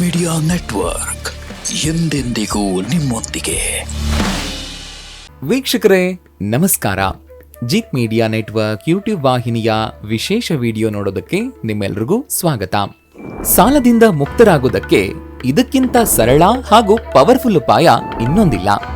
Media network ಎಂದೆಂದಿಗೂ ನಿಮ್ಮೊಂದಿಗೆ. ವೀಕ್ಷಕರೇ, ನಮಸ್ಕಾರ. ಜಿಕ್ ಮೀಡಿಯಾ ನೆಟ್ವರ್ಕ್ ಯೂಟ್ಯೂಬ್ ವಾಹಿನಿಯ ವಿಶೇಷ ವಿಡಿಯೋ ನೋಡೋದಕ್ಕೆ ನಿಮ್ಮೆಲ್ರಿಗೂ ಸ್ವಾಗತ. ಸಾಲದಿಂದ ಮುಕ್ತರಾಗೋದಕ್ಕೆ ಇದಕ್ಕಿಂತ ಸರಳ ಹಾಗೂ ಪವರ್ಫುಲ್ ಉಪಾಯ ಇನ್ನೊಂದಿಲ್ಲ.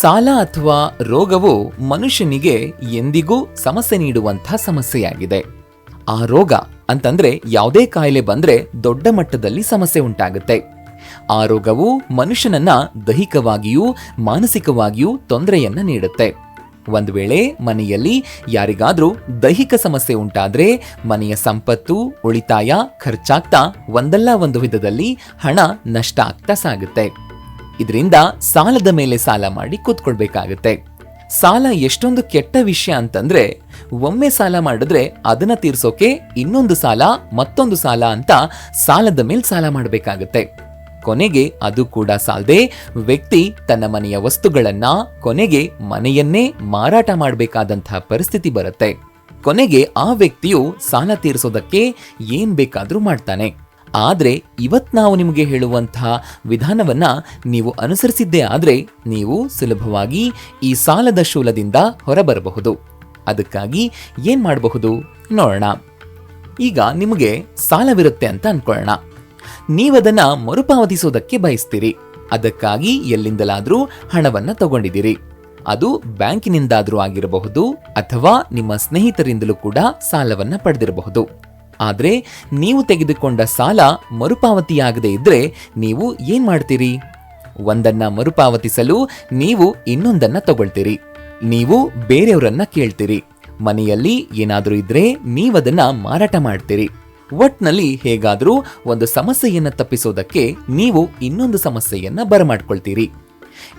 ಸಾಲ ಅಥವಾ ರೋಗವು ಮನುಷ್ಯನಿಗೆ ಎಂದಿಗೂ ಸಮಸ್ಯೆ ನೀಡುವಂಥ ಸಮಸ್ಯೆಯಾಗಿದೆ. ಆ ರೋಗ ಅಂತಂದ್ರೆ ಯಾವುದೇ ಕಾಯಿಲೆ ಬಂದ್ರೆ ದೊಡ್ಡ ಮಟ್ಟದಲ್ಲಿ ಸಮಸ್ಯೆ ಉಂಟಾಗುತ್ತೆ. ಆ ರೋಗವು ಮನುಷ್ಯನನ್ನ ದೈಹಿಕವಾಗಿಯೂ ಮಾನಸಿಕವಾಗಿಯೂ ತೊಂದರೆಯನ್ನ ನೀಡುತ್ತೆ. ಒಂದು ವೇಳೆ ಮನೆಯಲ್ಲಿ ಯಾರಿಗಾದ್ರೂ ದೈಹಿಕ ಸಮಸ್ಯೆ ಉಂಟಾದ್ರೆ ಮನೆಯ ಸಂಪತ್ತು, ಉಳಿತಾಯ, ಖರ್ಚಾಗ್ತಾ ಒಂದಲ್ಲ ಒಂದು ವಿಧದಲ್ಲಿ ಹಣ ನಷ್ಟ ಆಗ್ತಾ ಸಾಗುತ್ತೆ. ಇದರಿಂದ ಸಾಲದ ಮೇಲೆ ಸಾಲ ಮಾಡಿ ಕೂತ್ಕೊಳ್ಬೇಕಾಗತ್ತೆ. ಸಾಲ ಎಷ್ಟೊಂದು ಕೆಟ್ಟ ವಿಷಯ ಅಂತಂದ್ರೆ, ಒಮ್ಮೆ ಸಾಲ ಮಾಡಿದ್ರೆ ಅದನ್ನ ತೀರ್ಸೋಕೆ ಇನ್ನೊಂದು ಸಾಲ, ಮತ್ತೊಂದು ಸಾಲ ಅಂತ ಸಾಲದ ಮೇಲೆ ಸಾಲ ಮಾಡಬೇಕಾಗತ್ತೆ. ಕೊನೆಗೆ ಅದು ಕೂಡ ಸಾಲದೆ ವ್ಯಕ್ತಿ ತನ್ನ ಮನೆಯ ವಸ್ತುಗಳನ್ನ ಕೊನೆಗೆ ಮನೆಯನ್ನೇ ಮಾರಾಟ ಮಾಡಬೇಕಾದಂತಹ ಪರಿಸ್ಥಿತಿ ಬರುತ್ತೆ. ಕೊನೆಗೆ ಆ ವ್ಯಕ್ತಿಯು ಸಾಲ ತೀರಿಸೋದಕ್ಕೆ ಏನ್ ಬೇಕಾದ್ರೂ ಮಾಡ್ತಾನೆ. ಆದ್ರೆ ಇವತ್ತು ನಾವು ನಿಮಗೆ ಹೇಳುವಂತಹ ವಿಧಾನವನ್ನು ನೀವು ಅನುಸರಿಸಿದ್ದೇ ಆದರೆ ನೀವು ಸುಲಭವಾಗಿ ಈ ಸಾಲದ ಶೂಲದಿಂದ ಹೊರಬರಬಹುದು. ಅದಕ್ಕಾಗಿ ಏನು ಮಾಡಬಹುದು? ನೋಡೋಣ. ಈಗ ನಿಮಗೆ ಸಾಲವಿರುತ್ತೆ ಅಂತ ಅನ್ಕೊಳ್ಳೋಣ. ನೀವದನ್ನು ಮರುಪಾವತಿಸೋದಕ್ಕೆ ಬಯಸ್ತೀರಿ. ಅದಕ್ಕಾಗಿ ಎಲ್ಲಿಂದಲಾದರೂ ಹಣವನ್ನು ತಗೊಂಡಿದ್ದೀರಿ. ಅದು ಬ್ಯಾಂಕಿನಿಂದಾದರೂ ಆಗಿರಬಹುದು ಅಥವಾ ನಿಮ್ಮ ಸ್ನೇಹಿತರಿಂದಲೂ ಕೂಡ ಸಾಲವನ್ನು ಪಡೆದಿರಬಹುದು. ಆದ್ರೆ ನೀವು ತೆಗೆದುಕೊಂಡ ಸಾಲ ಮರುಪಾವತಿಯಾಗದೇ ಇದ್ದರೆ ನೀವು ಏನು ಮಾಡ್ತೀರಿ? ಒಂದನ್ನು ಮರುಪಾವತಿಸಲು ನೀವು ಇನ್ನೊಂದನ್ನು ತಗೊಳ್ತೀರಿ. ನೀವು ಬೇರೆಯವರನ್ನ ಕೇಳ್ತೀರಿ. ಮನೆಯಲ್ಲಿ ಏನಾದರೂ ಇದ್ರೆ ನೀವದನ್ನು ಮಾರಾಟ ಮಾಡ್ತೀರಿ. ಒಟ್ನಲ್ಲಿ ಹೇಗಾದರೂ ಒಂದು ಸಮಸ್ಯೆಯನ್ನು ತಪ್ಪಿಸೋದಕ್ಕೆ ನೀವು ಇನ್ನೊಂದು ಸಮಸ್ಯೆಯನ್ನು ಬರಮಾಡ್ಕೊಳ್ತೀರಿ.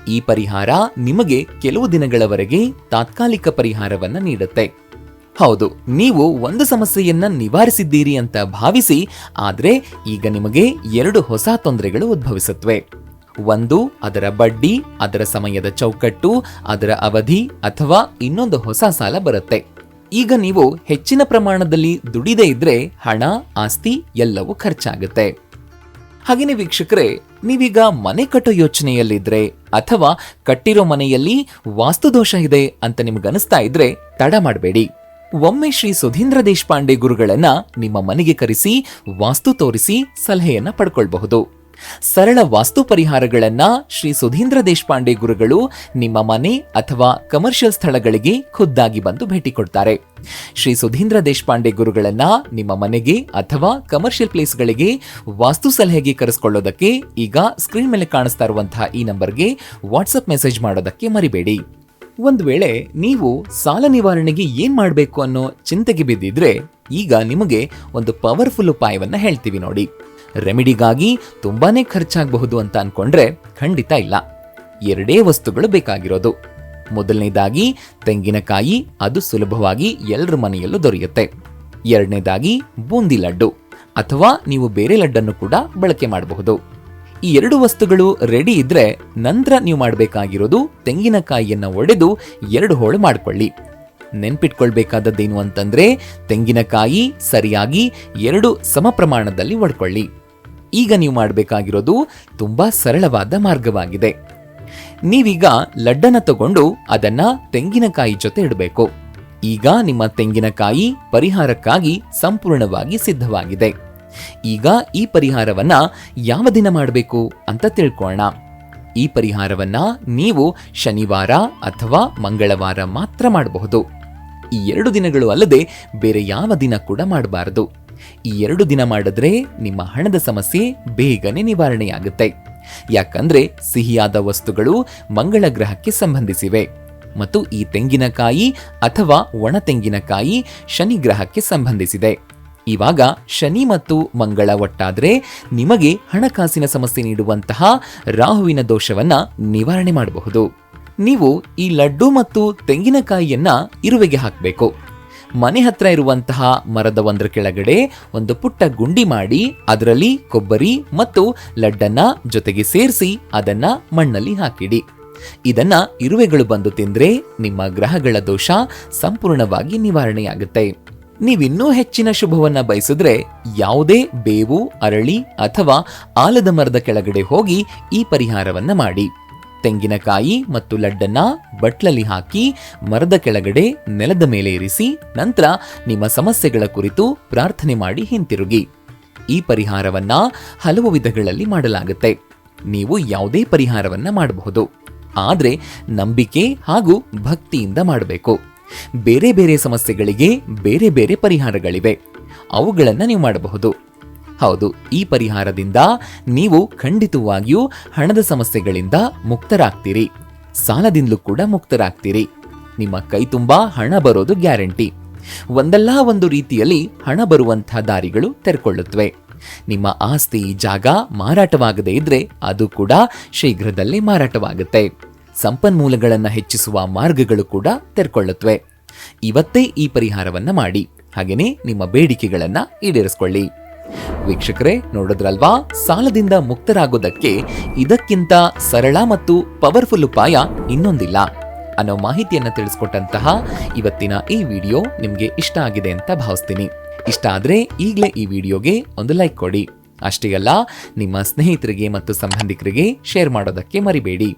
ಈ ಪರಿಹಾರ ನಿಮಗೆ ಕೆಲವು ದಿನಗಳವರೆಗೆ ತಾತ್ಕಾಲಿಕ ಪರಿಹಾರವನ್ನು ನೀಡುತ್ತೆ. ಹೌದು, ನೀವು ಒಂದು ಸಮಸ್ಯೆಯನ್ನ ನಿವಾರಿಸಿದ್ದೀರಿ ಅಂತ ಭಾವಿಸಿ, ಆದರೆ ಈಗ ನಿಮಗೆ ಎರಡು ಹೊಸ ತೊಂದರೆಗಳು ಉದ್ಭವಿಸುತ್ತವೆ ಒಂದು, ಅದರ ಬಡ್ಡಿ, ಅದರ ಸಮಯದ ಚೌಕಟ್ಟು, ಅದರ ಅವಧಿ ಅಥವಾ ಇನ್ನೊಂದು ಹೊಸ ಸಾಲ ಬರುತ್ತೆ. ಈಗ ನೀವು ಹೆಚ್ಚಿನ ಪ್ರಮಾಣದಲ್ಲಿ ದುಡಿದೇ ಇದ್ರೆ ಹಣ, ಆಸ್ತಿ ಎಲ್ಲವೂ ಖರ್ಚಾಗುತ್ತೆ. ಹಾಗೆಯೇ ವೀಕ್ಷಕರೇ, ನೀವೀಗ ಮನೆ ಕಟ್ಟೋ ಯೋಚನೆಯಲ್ಲಿದ್ರೆ ಅಥವಾ ಕಟ್ಟಿರೋ ಮನೆಯಲ್ಲಿ ವಾಸ್ತುದೋಷ ಇದೆ ಅಂತ ನಿಮ್ಗನಿಸ್ತಾ ಇದ್ರೆ ತಡ ಮಾಡಬೇಡಿ. ಒಮ್ಮೆ ಶ್ರೀ ಸುಧೀಂದ್ರ ದೇಶಪಾಂಡೆ ಗುರುಗಳನ್ನ ನಿಮ್ಮ ಮನೆಗೆ ಕರೆಸಿ, ವಾಸ್ತು ತೋರಿಸಿ, ಸಲಹೆಯನ್ನ ಪಡ್ಕೊಳ್ಬಹುದು. ಸರಳ ವಾಸ್ತು ಪರಿಹಾರಗಳನ್ನ ಶ್ರೀ ಸುಧೀಂದ್ರ ದೇಶಪಾಂಡೆ ಗುರುಗಳು ನಿಮ್ಮ ಮನೆ ಅಥವಾ ಕಮರ್ಷಿಯಲ್ ಸ್ಥಳಗಳಿಗೆ ಖುದ್ದಾಗಿ ಬಂದು ಭೇಟಿ ಕೊಡ್ತಾರೆ. ಶ್ರೀ ಸುಧೀಂದ್ರ ದೇಶಪಾಂಡೆ ಗುರುಗಳನ್ನ ನಿಮ್ಮ ಮನೆಗೆ ಅಥವಾ ಕಮರ್ಷಿಯಲ್ ಪ್ಲೇಸ್ಗಳಿಗೆ ವಾಸ್ತು ಸಲಹೆಗೆ ಕರೆಸ್ಕೊಳ್ಳೋದಕ್ಕೆ ಈಗ ಸ್ಕ್ರೀನ್ ಮೇಲೆ ಕಾಣಿಸ್ತಾ ಇರುವಂತಹ ಈ ನಂಬರ್ಗೆ ವಾಟ್ಸಪ್ ಮೆಸೇಜ್ ಮಾಡೋದಕ್ಕೆ ಮರಿಬೇಡಿ. ಒಂದು ವೇಳೆ ನೀವು ಸಾಲ ನಿವಾರಣೆಗೆ ಏನು ಮಾಡಬೇಕು ಅನ್ನೋ ಚಿಂತೆಗೆ ಬಿದ್ದಿದ್ರೆ ಈಗ ನಿಮಗೆ ಒಂದು ಪವರ್ಫುಲ್ ಉಪಾಯವನ್ನ ಹೇಳ್ತೀವಿ ನೋಡಿ. ರೆಮಿಡಿಗಾಗಿ ತುಂಬಾನೇ ಖರ್ಚಾಗಬಹುದು ಅಂತ ಅನ್ಕೊಂಡ್ರೆ ಖಂಡಿತ ಇಲ್ಲ. ಎರಡೇ ವಸ್ತುಗಳು ಬೇಕಾಗಿರೋದು. ಮೊದಲನೇದಾಗಿ ತೆಂಗಿನಕಾಯಿ, ಅದು ಸುಲಭವಾಗಿ ಎಲ್ಲರ ಮನೆಯಲ್ಲೂ ದೊರೆಯುತ್ತೆ. ಎರಡನೇದಾಗಿ ಬೂಂದಿ ಲಡ್ಡು, ಅಥವಾ ನೀವು ಬೇರೆ ಲಡ್ಡನ್ನು ಕೂಡ ಬಳಕೆ ಮಾಡಬಹುದು. ಈ ಎರಡು ವಸ್ತುಗಳು ರೆಡಿ ಇದ್ರೆ ನಂತರ ನೀವು ಮಾಡಬೇಕಾಗಿರೋದು ತೆಂಗಿನಕಾಯಿಯನ್ನು ಒಡೆದು ಎರಡು ಹೋಳು ಮಾಡ್ಕೊಳ್ಳಿ. ನೆನ್ಪಿಟ್ಕೊಳ್ಬೇಕಾದದ್ದೇನು ಅಂತಂದ್ರೆ ತೆಂಗಿನಕಾಯಿ ಸರಿಯಾಗಿ ಎರಡು ಸಮ ಪ್ರಮಾಣದಲ್ಲಿ ಒಡ್ಕೊಳ್ಳಿ. ಈಗ ನೀವು ಮಾಡಬೇಕಾಗಿರೋದು ತುಂಬಾ ಸರಳವಾದ ಮಾರ್ಗವಾಗಿದೆ. ನೀವೀಗ ಲಡ್ಡನ ತಗೊಂಡು ಅದನ್ನ ತೆಂಗಿನಕಾಯಿ ಜೊತೆ ಇಡಬೇಕು. ಈಗ ನಿಮ್ಮ ತೆಂಗಿನಕಾಯಿ ಪರಿಹಾರಕ್ಕಾಗಿ ಸಂಪೂರ್ಣವಾಗಿ ಸಿದ್ಧವಾಗಿದೆ. ಈಗ ಈ ಪರಿಹಾರವನ್ನ ಯಾವ ದಿನ ಮಾಡಬೇಕು ಅಂತ ತಿಳ್ಕೊಳ್ಳೋಣ ಈ ಪರಿಹಾರವನ್ನ ನೀವು ಶನಿವಾರ ಅಥವಾ ಮಂಗಳವಾರ ಮಾತ್ರ ಮಾಡಬಹುದು. ಈ ಎರಡು ದಿನಗಳು ಅಲ್ಲದೆ ಬೇರೆ ಯಾವ ದಿನ ಕೂಡ ಮಾಡಬಾರದು. ಈ ಎರಡು ದಿನ ಮಾಡಿದ್ರೆ ನಿಮ್ಮ ಹಣದ ಸಮಸ್ಯೆ ಬೇಗನೆ ನಿವಾರಣೆಯಾಗುತ್ತೆ. ಯಾಕಂದ್ರೆ ಸಿಹಿಯಾದ ವಸ್ತುಗಳು ಮಂಗಳ ಗ್ರಹಕ್ಕೆ ಸಂಬಂಧಿಸಿವೆ. ಮತ್ತು ಈ ತೆಂಗಿನಕಾಯಿ ಅಥವಾ ಒಣ ತೆಂಗಿನಕಾಯಿ ಶನಿ ಗ್ರಹಕ್ಕೆ ಸಂಬಂಧಿಸಿದೆ. ಇವಾಗ ಶನಿ ಮತ್ತು ಮಂಗಳ ಒಟ್ಟಾದರೆ ನಿಮಗೆ ಹಣಕಾಸಿನ ಸಮಸ್ಯೆ ನೀಡುವಂತಹ ರಾಹುವಿನ ದೋಷವನ್ನು ನಿವಾರಣೆ ಮಾಡಬಹುದು. ನೀವು ಈ ಲಡ್ಡು ಮತ್ತು ತೆಂಗಿನಕಾಯಿಯನ್ನ ಇರುವೆಗೆ ಹಾಕಬೇಕು. ಮನೆ ಹತ್ರ ಇರುವಂತಹ ಮರದ ಒಂದರ ಕೆಳಗಡೆ ಒಂದು ಪುಟ್ಟ ಗುಂಡಿ ಮಾಡಿ ಅದರಲ್ಲಿ ಕೊಬ್ಬರಿ ಮತ್ತು ಲಡ್ಡನ್ನ ಜೊತೆಗೆ ಸೇರಿಸಿ ಅದನ್ನ ಮಣ್ಣಲ್ಲಿ ಹಾಕಿಡಿ. ಇದನ್ನ ಇರುವೆಗಳು ಬಂದು ತಿಂದ್ರೆ ನಿಮ್ಮ ಗ್ರಹಗಳ ದೋಷ ಸಂಪೂರ್ಣವಾಗಿ ನಿವಾರಣೆಯಾಗುತ್ತೆ. ನೀವಿನ್ನೂ ಹೆಚ್ಚಿನ ಶುಭವನ್ನ ಬಯಸಿದ್ರೆ ಯಾವುದೇ ಬೇವು, ಅರಳಿ ಅಥವಾ ಆಲದ ಮರದ ಕೆಳಗಡೆ ಹೋಗಿ ಈ ಪರಿಹಾರವನ್ನ ಮಾಡಿ. ತೆಂಗಿನಕಾಯಿ ಮತ್ತು ಲಡ್ಡನ್ನ ಬಟ್ಲಲ್ಲಿ ಹಾಕಿ ಮರದ ಕೆಳಗಡೆ ನೆಲದ ಮೇಲೆ ಇರಿಸಿ ನಂತರ ನಿಮ್ಮ ಸಮಸ್ಯೆಗಳ ಕುರಿತು ಪ್ರಾರ್ಥನೆ ಮಾಡಿ ಹಿಂತಿರುಗಿ. ಈ ಪರಿಹಾರವನ್ನ ಹಲವು ವಿಧಗಳಲ್ಲಿ ಮಾಡಲಾಗುತ್ತೆ. ನೀವು ಯಾವುದೇ ಪರಿಹಾರವನ್ನ ಮಾಡಬಹುದು. ಆದರೆ ನಂಬಿಕೆ ಹಾಗೂ ಭಕ್ತಿಯಿಂದ ಮಾಡಬೇಕು. ಬೇರೆ ಬೇರೆ ಸಮಸ್ಯೆಗಳಿಗೆ ಬೇರೆ ಬೇರೆ ಪರಿಹಾರಗಳಿವೆ. ಅವುಗಳನ್ನು ನೀವು ಮಾಡಬಹುದು. ಹೌದು, ಈ ಪರಿಹಾರದಿಂದ ನೀವು ಖಂಡಿತವಾಗಿಯೂ ಹಣದ ಸಮಸ್ಯೆಗಳಿಂದ ಮುಕ್ತರಾಗ್ತೀರಿ. ಸಾಲದಿಂದಲೂ ಕೂಡ ಮುಕ್ತರಾಗ್ತೀರಿ. ನಿಮ್ಮ ಕೈ ತುಂಬ ಹಣ ಬರೋದು ಗ್ಯಾರಂಟಿ. ಒಂದಲ್ಲ ಒಂದು ರೀತಿಯಲ್ಲಿ ಹಣ ಬರುವಂತಹ ದಾರಿಗಳು ತೆರೆಕೊಳ್ಳುತ್ತವೆ. ನಿಮ್ಮ ಆಸ್ತಿ ಜಾಗ ಮಾರಾಟವಾಗದೇ ಇದ್ರೆ ಅದು ಕೂಡ ಶೀಘ್ರದಲ್ಲೇ ಮಾರಾಟವಾಗುತ್ತೆ. ಸಂಪನ್ಮೂಲಗಳನ್ನು ಹೆಚ್ಚಿಸುವ ಮಾರ್ಗಗಳು ಕೂಡ ತೆರೆಕೊಳ್ಳುತ್ತವೆ ಇವತ್ತೇ ಈ ಪರಿಹಾರವನ್ನ ಮಾಡಿ. ಹಾಗೆಯೇ ನಿಮ್ಮ ಬೇಡಿಕೆಗಳನ್ನ ಈಡೇರಿಸಿಕೊಳ್ಳಿ. ವೀಕ್ಷಕರೇ, ನೋಡಿದ್ರಲ್ವಾ? ಸಾಲದಿಂದ ಮುಕ್ತರಾಗೋದಕ್ಕೆ ಇದಕ್ಕಿಂತ ಸರಳ ಮತ್ತು ಪವರ್ಫುಲ್ ಉಪಾಯ ಇನ್ನೊಂದಿಲ್ಲ. ಅನ್ನೋ ಮಾಹಿತಿಯನ್ನು ತಿಳಿಸ್ಕೊಟ್ಟಂತಹ ಇವತ್ತಿನ ಈ ವಿಡಿಯೋ ನಿಮಗೆ ಇಷ್ಟ ಆಗಿದೆ ಅಂತ ಭಾವಿಸ್ತೀನಿ. ಇಷ್ಟ ಆದ್ರೆ ಈಗಲೇ ಈ ವಿಡಿಯೋಗೆ ಒಂದು ಲೈಕ್ ಕೊಡಿ. ಅಷ್ಟೇ ಅಲ್ಲ, ನಿಮ್ಮ ಸ್ನೇಹಿತರಿಗೆ ಮತ್ತು ಸಂಬಂಧಿಕರಿಗೆ ಶೇರ್ ಮಾಡೋದಕ್ಕೆ ಮರಿಬೇಡಿ.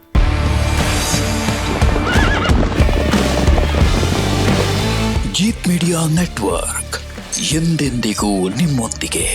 ಜೀತ್ ಮೀಡಿಯಾ ನೆಟ್ವರ್ಕ್ ಎಂದೆಂದಿಗೂ ನಿಮ್ಮೊಂದಿಗೆ.